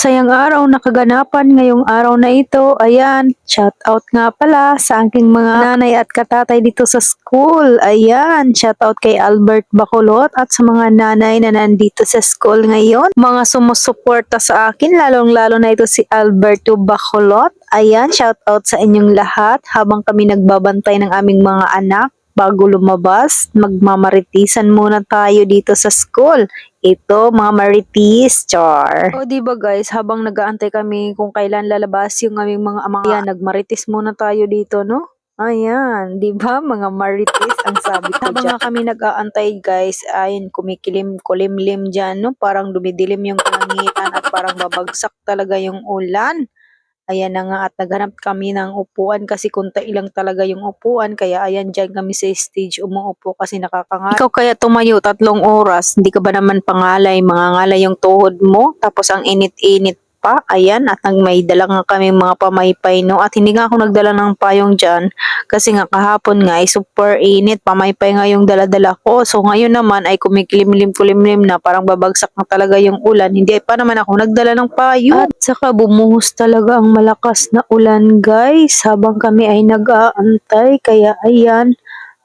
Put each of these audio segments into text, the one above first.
sayang araw na kaganapan ngayong araw na ito. Ayan, shout out nga pala sa aking mga nanay at katatay dito sa school. Ayan, shout out kay Albert Bacolot at sa mga nanay na nandito sa school ngayon. Mga sumusuporta sa akin, lalong-lalo na ito si Alberto Bacolot. Ayan, shout out sa inyong lahat habang kami nagbabantay ng aming mga anak bago lumabas, magmamaritisan muna tayo dito sa school. Ito, mga maritis, char. O, di ba guys, habang nag-aantay kami kung kailan lalabas yung aming mga ama, ayan, nagmaritis muna tayo dito, no? Ayan, di ba mga maritis ang sabi ko Habang nga kami nag-aantay guys, ayun, kumikilim, kulimlim dyan, no? Parang dumidilim yung kalangitan at parang babagsak talaga yung ulan. Ayan na nga at naghanap kami ng upuan kasi kunti lang talaga yung upuan. Kaya ayan dyan kami sa stage umuupo kasi nakakangalay. Ikaw kaya tumayo tatlong oras, hindi ka ba naman pangalay, mga ngalay yung tuhod mo? Tapos ang init-init pa, ayan, at nang may dala nga kami mga pamaypay, no, at hindi nga ako nagdala ng payong dyan, kasi nga kahapon nga ay super init, pamaypay nga yung dala-dala ko, so ngayon naman ay kumikilimlim-kulimlim na, parang babagsak na talaga yung ulan, hindi pa naman ako nagdala ng payong, at saka bumuhos talaga ang malakas na ulan, guys, habang kami ay nag-aantay, kaya ayan,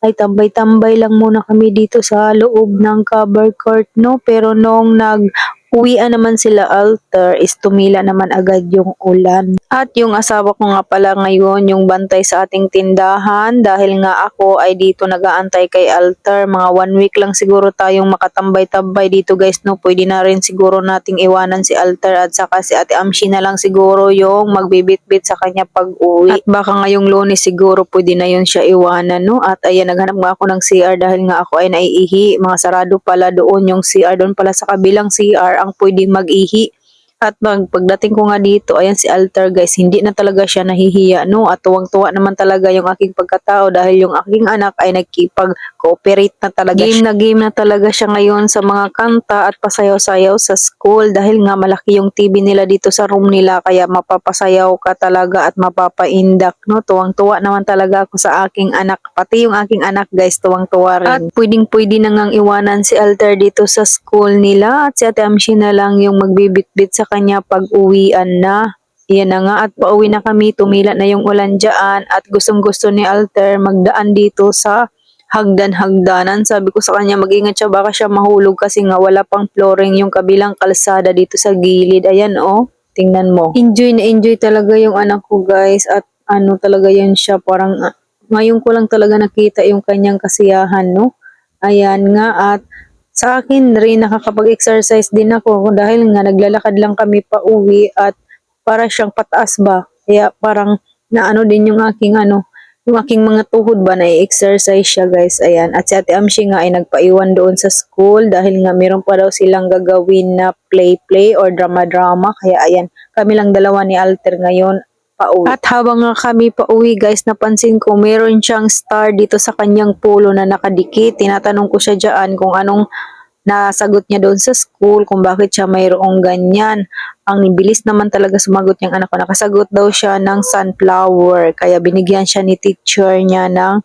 ay tambay-tambay lang muna kami dito sa loob ng cover court, no? Pero nung nag uwian naman sila altar is tumila naman agad yung ulan. At yung asawa ko nga pala ngayon yung bantay sa ating tindahan dahil nga ako ay dito nagaantay kay altar. Mga one week lang siguro tayong makatambay-tambay dito guys no. Pwede na rin siguro nating iwanan si altar at saka si ate Amshi na lang siguro yung magbibit-bit sa kanya pag uwi. At baka ngayong lunes siguro pwede na yun siya iwanan no. At ayan naghanap nga ako ng CR dahil nga ako ay naiihi. Mga sarado pala doon yung CR doon pala sa kabilang CR ang pwede mag-ihi. At pag, pagdating ko nga dito, ayan si Altar guys, hindi na talaga siya nahihiya, no? At tuwang-tuwa naman talaga yung aking pagkatao dahil yung aking anak ay nagkipag-cooperate na talaga Game na game na talaga siya ngayon sa mga kanta at pasayaw-sayaw sa school dahil nga malaki yung TV nila dito sa room nila kaya mapapasayaw ka talaga at mapapaindak, no? Tuwang-tuwa naman talaga ako sa aking anak. Pati yung aking anak guys, tuwang-tuwa rin. At pwedeng-pwede na ngang iwanan si Altar dito sa school nila at si Ate Amshi na lang yung magbibit-bit sa kanya pag uwian na. Yan na nga at pauwi na kami, tumila na yung ulan dyan at gustong gusto ni Alter magdaan dito sa hagdan-hagdanan. Sabi ko sa kanya mag-ingat siya baka siya mahulog kasi nga wala pang flooring yung kabilang kalsada dito sa gilid. Ayan oh, tingnan mo. Enjoy na enjoy talaga yung anak ko guys at ano talaga yan siya parang ah, ngayon ko lang talaga nakita yung kanyang kasiyahan no. Ayan nga at sa akin rin nakakapag-exercise din ako dahil nga naglalakad lang kami pa uwi at para siyang pataas ba. Kaya parang naano din yung aking ano, yung aking mga tuhod ba na exercise siya guys. Ayan. At si Ate Amshi nga ay nagpaiwan doon sa school dahil nga meron pa daw silang gagawin na play-play or drama-drama. Kaya ayan, kami lang dalawa ni Alter ngayon pauwi. At habang nga kami pauwi guys, napansin ko meron siyang star dito sa kanyang polo na nakadikit. Tinatanong ko siya dyan kung anong nasagot niya doon sa school, kung bakit siya mayroong ganyan. Ang bilis naman talaga sumagot niyang anak ko. Nakasagot daw siya ng sunflower. Kaya binigyan siya ni teacher niya ng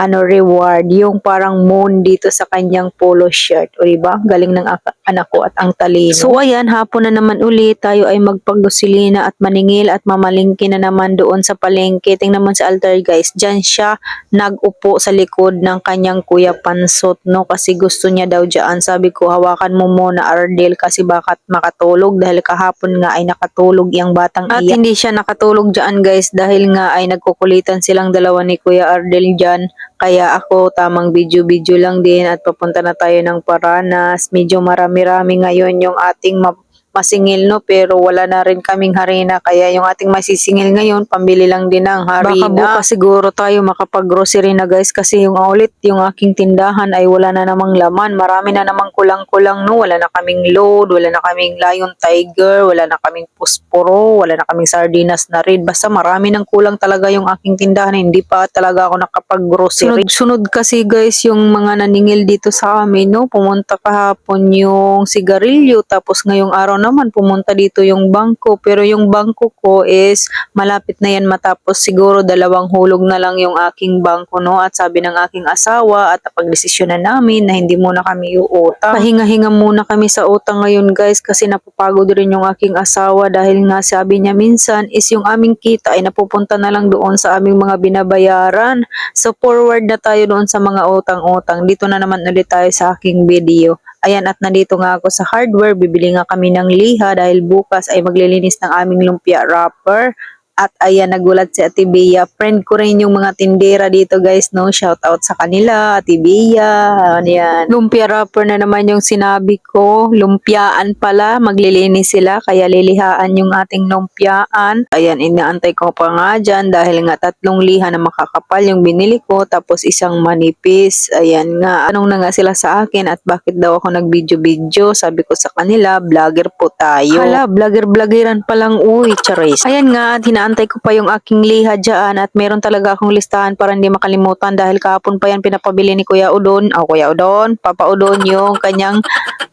ano reward, yung parang moon dito sa kanyang polo shirt. O diba? Galing ng ak- anak ko at ang talino. So ayan, hapon na naman ulit, tayo ay magpagdusilina at maningil at mamalingki na naman doon sa palengke. Tingnan mo sa altar guys, dyan siya nag-upo sa likod ng kanyang kuya Pansot, no? Kasi gusto niya daw dyan. Sabi ko, hawakan mo muna Ardel kasi bakit makatulog dahil kahapon nga ay nakatulog yung batang At hindi siya nakatulog dyan guys dahil nga ay nagkukulitan silang dalawa ni Kuya Ardel dyan. Kaya ako tamang video-video lang din at papunta na tayo ng Paranas. Medyo marami-rami ngayon yung ating masingil no pero wala na rin kaming harina kaya yung ating masisingil ngayon pambili lang din ng harina. Baka bukas siguro tayo makapag-grocery na guys kasi yung ulit yung aking tindahan ay wala na namang laman. Marami na namang kulang-kulang no. Wala na kaming load, wala na kaming lion tiger, wala na kaming pusporo, wala na kaming sardinas na rin. Basta marami nang kulang talaga yung aking tindahan. Hindi pa talaga ako nakapag-grocery. Sunod, sunod kasi guys yung mga naningil dito sa amin no. Pumunta kahapon yung sigarilyo tapos ngayong araw naman pumunta dito yung bangko pero yung bangko ko is malapit na yan matapos siguro dalawang hulog na lang yung aking bangko no at sabi ng aking asawa at napagdesisyon na namin na hindi muna kami uutang. Pahinga-hinga muna kami sa utang ngayon guys kasi napapagod rin yung aking asawa dahil nga sabi niya minsan is yung aming kita ay napupunta na lang doon sa aming mga binabayaran. So forward na tayo doon sa mga utang-utang. Dito na naman ulit tayo sa aking video. Ayan at nandito nga ako sa hardware, bibili nga kami ng liha dahil bukas ay maglilinis ng aming lumpia wrapper. At ayan, nagulat si Ate Bea. Friend ko rin yung mga tindera dito guys, no? Shout out sa kanila, Ate Bea. Ayan. Lumpia wrapper na naman yung sinabi ko. Lumpiaan pala, maglilinis sila. Kaya lilihaan yung ating lumpiaan. Ayan, inaantay ko pa nga dyan dahil nga tatlong liha na makakapal yung binili ko. Tapos isang manipis. Ayan nga, anong na nga sila sa akin at bakit daw ako nag-video-video. Sabi ko sa kanila, vlogger po tayo. Hala, vlogger-vloggeran pa lang. Uy, charis. Ayan nga, at hinaantay ko pa yung aking liha dyan at meron talaga akong listahan para hindi makalimutan dahil kahapon pa yan pinapabili ni Kuya Udon. O Kuya Udon, Papa Udon yung kanyang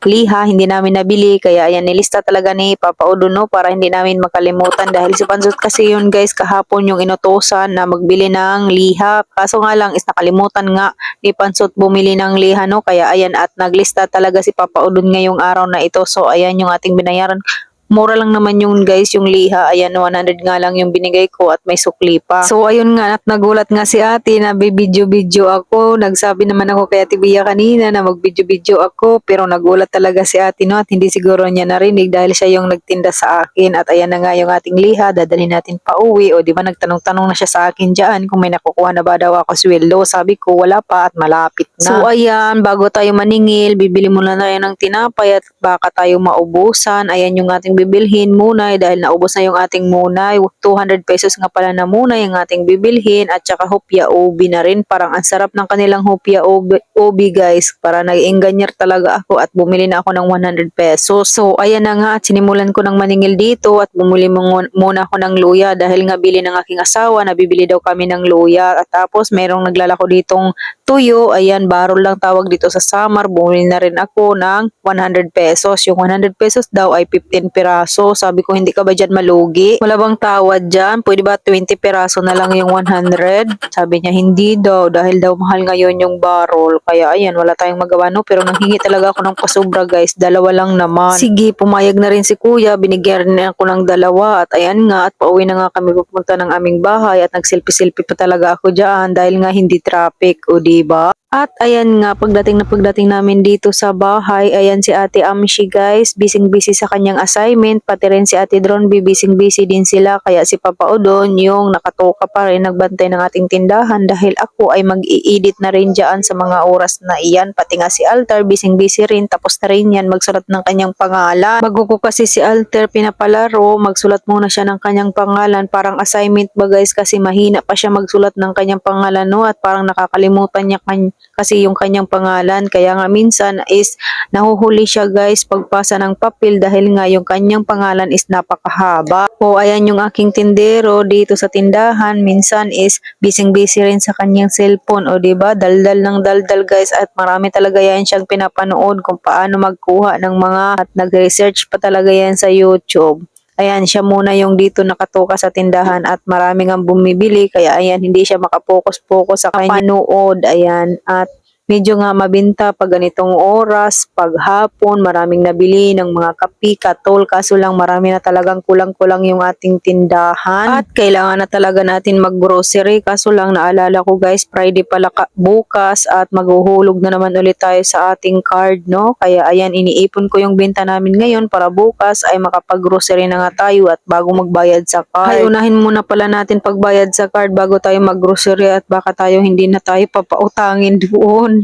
liha, hindi namin nabili. Kaya ayan, nilista talaga ni Papa Udon no, para hindi namin makalimutan dahil si Pansot kasi yun guys kahapon yung inutosan na magbili ng liha. Kaso nga lang is nakalimutan nga ni Pansot bumili ng liha no. Kaya ayan at naglista talaga si Papa Udon ngayong araw na ito. So ayan yung ating binayaran. Mura lang naman yung guys, yung liha. Ayan, 100 nga lang yung binigay ko at may sukli pa. So, ayun nga, at nagulat nga si ate na bibidyo-bidyo ako. Nagsabi naman ako kay ate Bia kanina na magbidyo-bidyo ako. Pero nagulat talaga si ate no at hindi siguro niya narinig dahil siya yung nagtinda sa akin. At ayan na nga yung ating liha, dadalhin natin pa uwi. O di ba nagtanong-tanong na siya sa akin dyan kung may nakukuha na ba daw ako sweldo. Sabi ko, wala pa at malapit na. So, ayan, bago tayo maningil, bibili muna na tayo ng tinapay at baka tayo maubusan. Ayan yung ating bibilhin munay dahil naubos na yung ating munay. 200 pesos nga pala na munay yung ating bibilhin at saka hopya ubi na rin. Parang ang sarap ng kanilang hopya ubi, ubi guys. Para nag-inganyer talaga ako at bumili na ako ng 100 pesos. So ayan na nga at sinimulan ko ng maningil dito at bumili muna ako ng luya dahil nga bili ng aking asawa na bibili daw kami ng luya. At tapos merong naglalako ditong tuyo. Ayan, barol lang tawag dito sa Samar. Bumili na rin ako ng 100 pesos. Yung 100 pesos daw ay 15 piraso. Sabi ko, hindi ka ba dyan malugi? Wala bang tawad dyan? Pwede ba 20 piraso na lang yung 100? Sabi niya, hindi daw. Dahil daw mahal ngayon yung barol. Kaya ayan, wala tayong magawa no. Pero nanghingi talaga ako ng pasobra guys. Dalawa lang naman. Sige, pumayag na rin si kuya. Binigyan rin ako ng dalawa. At ayan nga, at pauwi na nga kami pupunta ng aming bahay. At nagselfie-selfie pa talaga ako dyan. Dahil nga hindi traffic. O diba? At ayan nga, pagdating na pagdating namin dito sa bahay, ayan si Ate Amshi guys, busy-busy sa kanyang assignment, pati rin si Ate Dron, busy-busy din sila, kaya si Papa Odon yung nakatoka pa rin, nagbantay ng ating tindahan dahil ako ay mag-i-edit na rin dyan sa mga oras na iyan, pati nga si Altar, busy-busy rin, tapos na rin yan, magsulat ng kanyang pangalan. Bago kasi si Altar pinapalaro, magsulat muna siya ng kanyang pangalan, parang assignment ba guys, kasi mahina pa siya magsulat ng kanyang pangalan no, at parang nakakalimutan niya kanya kasi yung kanyang pangalan. Kaya nga minsan is nahuhuli siya guys pagpasa ng papel dahil nga yung kanyang pangalan is napakahaba. O ayan yung aking tindero dito sa tindahan. Minsan is busy-busy rin sa kanyang cellphone. O ba diba? daldal ng daldal guys at marami talaga yan siyang pinapanood kung paano magkuha ng mga at nag-research pa talaga yan sa YouTube. Ayan, siya muna yung dito nakatoka sa tindahan at maraming ang bumibili. Kaya ayan, hindi siya makapokus-pokus sa kanya panood. Ayan, at medyo nga mabinta pag ganitong oras, pag hapon, maraming nabili ng mga kapi, katol, kaso lang marami na talagang kulang-kulang yung ating tindahan. At kailangan na talaga natin mag-grocery, kaso lang naalala ko guys, Friday pala ka- bukas at maghuhulog na naman ulit tayo sa ating card, no? Kaya ayan, iniipon ko yung benta namin ngayon para bukas ay makapag-grocery na nga tayo at bago magbayad sa card. Ay, unahin muna pala natin pagbayad sa card bago tayo mag-grocery at baka tayo hindi na tayo papautangin doon.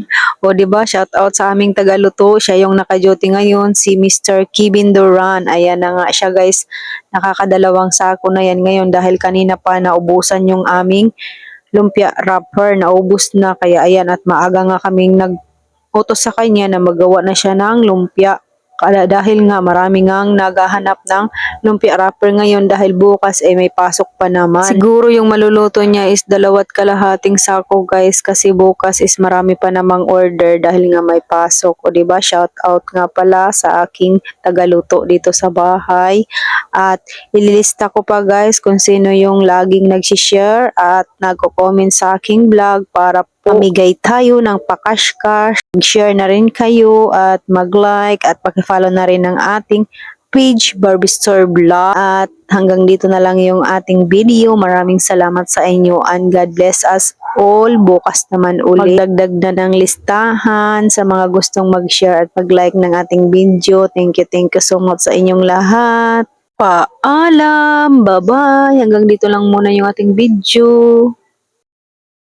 O ba? Shout out sa aming tagaluto, siya yung naka-duty ngayon si Mr. Kevin Duran. Ayan na nga siya guys, nakakadalawang sako na yan ngayon dahil kanina pa naubusan yung aming lumpia wrapper, naubos na. Kaya ayan at maaga nga kaming nag utos sa kanya na magawa na siya ng lumpia dahil nga marami ngang naghahanap ng lumpia wrapper ngayon dahil bukas ay may pasok pa naman. Siguro yung maluluto niya is dalawat kalahating sako guys kasi bukas is marami pa namang order dahil nga may pasok. O diba shout out nga pala sa aking tagaluto dito sa bahay. At ililista ko pa guys kung sino yung laging nagsishare at nagko-comment sa aking vlog para pamigay tayo ng pakash-cash. Mag-share na rin kayo at mag-like at pakifollow na rin ng ating page Barbie Store Vlog. At hanggang dito na lang yung ating video. Maraming salamat sa inyo and God bless us all. Bukas naman ulit. Magdagdag na ng listahan sa mga gustong mag-share at mag-like ng ating video. Thank you, thank you so much sa inyong lahat. Paalam! Bye-bye! Hanggang dito lang muna yung ating video.